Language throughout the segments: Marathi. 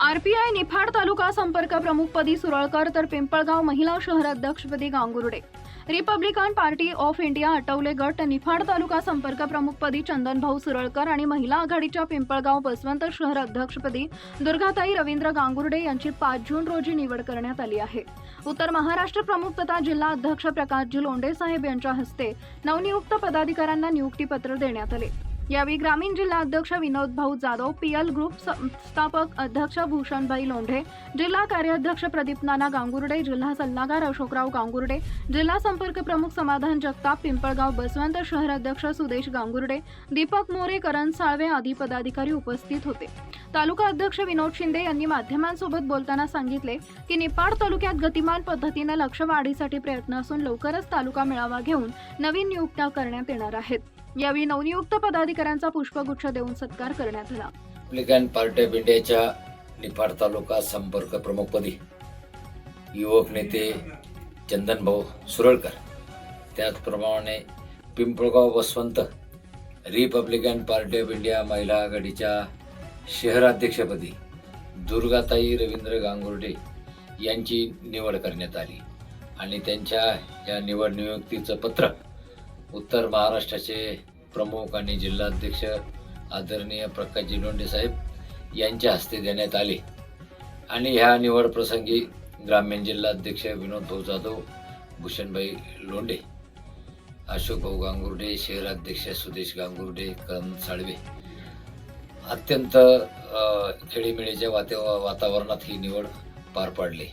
RPI Niphad taluka संपर्क प्रमुखपदी सुरळकर तर पिंपळगाव महिला शहराध्यक्षपदी Gangurde. Republican Party of India Athawale गट निफाड तालुका संपर्क प्रमुखपदी चंदनभाऊ सुरळकर आणि महिला आघाडीच्या पिंपळगाव बसवंत शहर अध्यक्षपदी दुर्गाताई रवींद्र गांगुर्डे यांची पाच जून रोजी निवड करण्यात आली आहे. उत्तर महाराष्ट्र प्रमुख तथा जिल्हा अध्यक्ष प्रकाशजी लोंढे साहेब यांच्या हस्ते नवनियुक्त पदाधिकाऱ्यांना नियुक्तीपत्र देण्यात आले. यावेळी ग्रामीण जिल्हा अध्यक्ष विनोद भाऊ जाधव पीएल ग्रुप संस्थापक अध्यक्ष भूषणभाई लोंढे जिल्हा कार्याध्यक्ष प्रदीप नाना गांगुर्डे जिल्हा सल्लागार अशोकराव गांगुर्डे जिल्हा संपर्क प्रमुख समाधान जगताप पिंपळगाव बसवंत शहर अध्यक्ष सुदेश गांगुर्डे दीपक मोरे करण साळवे आदी पदाधिकारी उपस्थित होते. तालुका अध्यक्ष विनोद शिंदे यांनी माध्यमांसोबत बोलताना सांगितले की निपाड तालुक्यात गतिमान पद्धतीनं लक्ष वाढीसाठी प्रयत्न असून लवकरच तालुका मेळावा घेऊन नवीन नियुक्त्या करण्यात येणार आहेत. यावेळी नवनियुक्त पदाधिकाऱ्यांचा पुष्पगुच्छ देऊन सत्कार करण्यात आला. रिपब्लिकन पार्टी ऑफ इंडियाच्या निपाड तालुका संपर्क प्रमुखपदी युवक नेते चंदनभाऊ सुरळकर त्याचप्रमाणे Pimpalgaon Baswant Republican Party of India महिला आघाडीच्या शहराध्यक्षपदी दुर्गाताई रवींद्र गांगुर्डे यांची निवड करण्यात आली. आणि त्यांच्या या निवड नियुक्तीचं पत्र उत्तर महाराष्ट्राचे प्रमुख आणि जिल्हाध्यक्ष आदरणीय प्रकाशजी लोंढे साहेब यांच्या हस्ते देण्यात आले. आणि ह्या निवड प्रसंगी ग्रामीण जिल्हाध्यक्ष विनोद भाऊ जाधव भूषणभाई लोंढे अशोक भाऊ गांगुर्डे शहराध्यक्ष सुदेश गांगुर्डे करण साळवे अत्यंत खेळीमेळीच्या वाते वातावरणात ही निवड पार पाडली.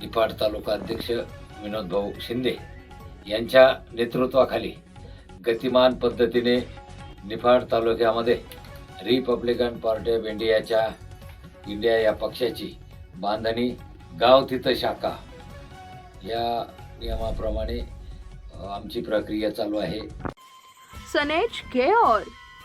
निफाड तालुका अध्यक्ष विनोद भाऊ शिंदे यांच्या नेतृत्वाखाली गतिमान पद्धतीने निफाड तालुक्यामध्ये रिपब्लिकन पार्टी ऑफ इंडियाच्या इंडिया या पक्षाची बांधणी गाव तिथं शाखा या नियमाप्रमाणे आमची प्रक्रिया चालू आहे. सनेज care